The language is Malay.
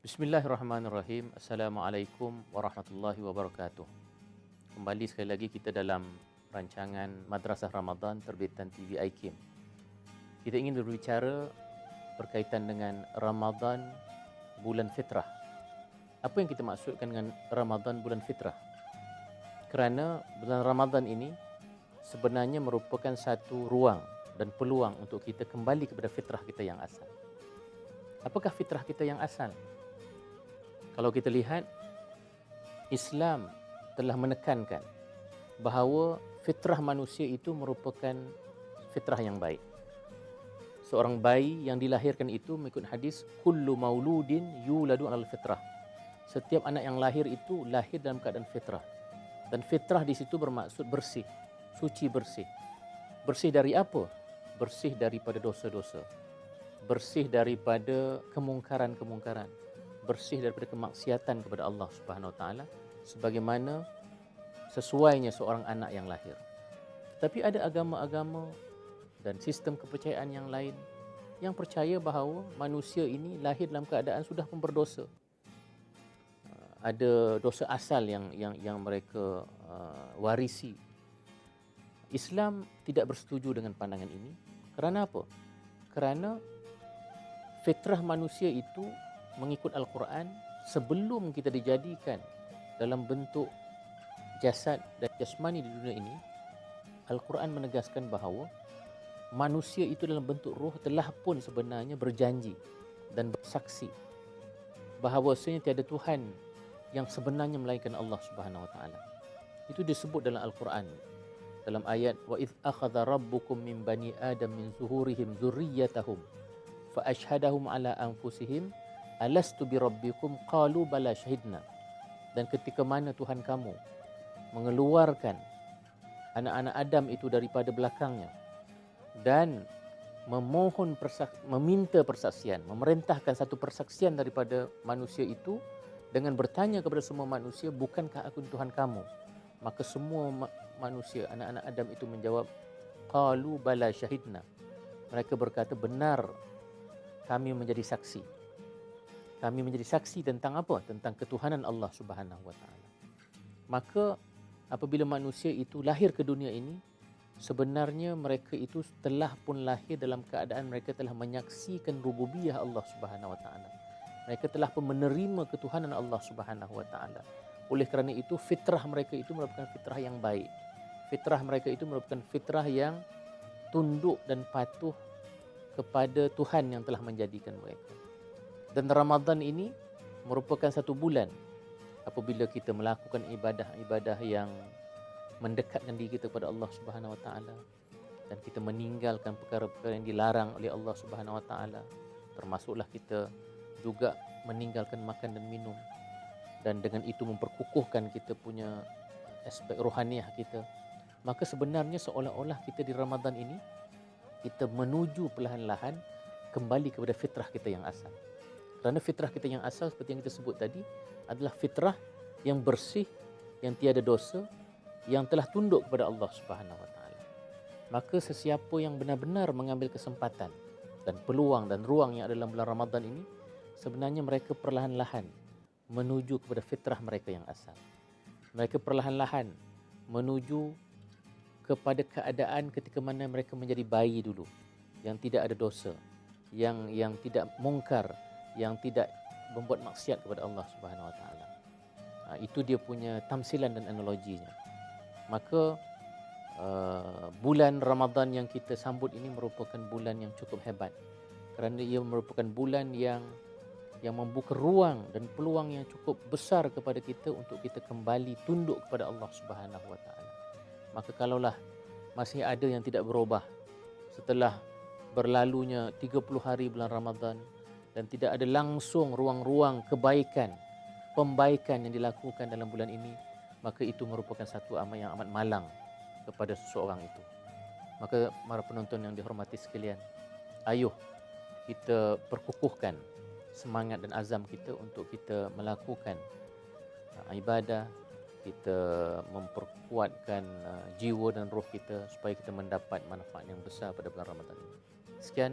Bismillahirrahmanirrahim. Assalamualaikum warahmatullahi wabarakatuh. Kembali sekali lagi kita dalam rancangan Madrasah Ramadan terbitan TV IKIM. Kita ingin berbicara berkaitan dengan Ramadan bulan fitrah. Apa yang kita maksudkan dengan Ramadan bulan fitrah? Kerana bulan Ramadan ini sebenarnya merupakan satu ruang dan peluang untuk kita kembali kepada fitrah kita yang asal. Apakah fitrah kita yang asal? Kalau kita lihat Islam telah menekankan bahawa fitrah manusia itu merupakan fitrah yang baik. Seorang bayi yang dilahirkan itu mengikut hadis kullu mauludin yuladu al fitrah. Setiap anak yang lahir itu lahir dalam keadaan fitrah. Dan fitrah di situ bermaksud bersih, suci bersih. Bersih dari apa? Bersih daripada dosa-dosa. Bersih daripada kemungkaran-kemungkaran. Bersih daripada kemaksiatan kepada Allah Subhanahu Wa Taala sebagaimana sesuainya seorang anak yang lahir. Tapi ada agama-agama dan sistem kepercayaan yang lain yang percaya bahawa manusia ini lahir dalam keadaan sudah pun berdosa. Uh, ada dosa asal yang yang yang mereka uh, warisi. Islam tidak bersetuju dengan pandangan ini. Kerana apa? Kerana fitrah manusia itu mengikut Al-Quran sebelum kita dijadikan dalam bentuk jasad dan jasmani di dunia ini, Al-Quran menegaskan bahawa manusia itu dalam bentuk roh telah pun sebenarnya berjanji dan bersaksi bahawa sebenarnya tiada Tuhan yang sebenarnya melainkan Allah Subhanahu Wa Taala. Itu disebut dalam Al-Quran dalam ayat wa id akhadha rabbukum min bani adam min zuhurihim dzurriyyatahum fa ashhadahum ala anfusihim alastu bi rabbikum qalu bala syahidna dan ketika mana Tuhan kamu mengeluarkan anak-anak Adam itu daripada belakangnya dan memohon persak, meminta persaksian, memerintahkan satu persaksian daripada manusia itu dengan bertanya kepada semua manusia, bukankah aku Tuhan kamu? Maka semua manusia, anak-anak Adam itu menjawab, qalu bala syahidna. Mereka berkata, benar kami menjadi saksi. Kami menjadi saksi tentang apa? Tentang ketuhanan Allah Subhanahu wa taala. Maka apabila manusia itu lahir ke dunia ini sebenarnya mereka itu telah pun lahir dalam keadaan mereka telah menyaksikan rububiyah Allah Subhanahu wa taala. Mereka telah pun menerima ketuhanan Allah Subhanahu wa taala. Oleh kerana itu fitrah mereka itu merupakan fitrah yang baik. Fitrah mereka itu merupakan fitrah yang tunduk dan patuh kepada Tuhan yang telah menjadikan mereka. Dan Ramadan ini merupakan satu bulan apabila kita melakukan ibadah-ibadah yang mendekatkan diri kita kepada Allah Subhanahu Wa Taala dan kita meninggalkan perkara-perkara yang dilarang oleh Allah Subhanahu Wa Taala. Termasuklah kita juga meninggalkan makan dan minum dan dengan itu memperkukuhkan kita punya aspek rohaniah kita. Maka sebenarnya seolah-olah kita di Ramadan ini kita menuju perlahan-lahan kembali kepada fitrah kita yang asal kerana fitrah kita yang asal seperti yang kita sebut tadi adalah fitrah yang bersih, yang tiada dosa, yang telah tunduk kepada Allah Subhanahu Wa Taala. Maka sesiapa yang benar-benar mengambil kesempatan dan peluang dan ruang yang ada dalam bulan Ramadan ini, sebenarnya mereka perlahan-lahan menuju kepada fitrah mereka yang asal. Mereka perlahan-lahan menuju kepada keadaan ketika mana mereka menjadi bayi dulu yang tidak ada dosa, yang yang tidak mungkar, yang tidak membuat maksiat kepada Allah Subhanahu Wa Taala. Ha, itu dia punya tamsilan dan analoginya. Maka uh, bulan Ramadan yang kita sambut ini merupakan bulan yang cukup hebat. Kerana ia merupakan bulan yang yang membuka ruang dan peluang yang cukup besar kepada kita untuk kita kembali tunduk kepada Allah Subhanahu Wa Taala. Maka kalaulah masih ada yang tidak berubah setelah berlalunya 30 hari bulan Ramadan dan tidak ada langsung ruang-ruang kebaikan, pembaikan yang dilakukan dalam bulan ini, maka itu merupakan satu amal yang amat malang kepada seseorang itu. Maka para penonton yang dihormati sekalian, ayuh kita perkukuhkan semangat dan azam kita untuk kita melakukan uh, ibadah, kita memperkuatkan uh, jiwa dan roh kita supaya kita mendapat manfaat yang besar pada bulan Ramadan ini. Sekian,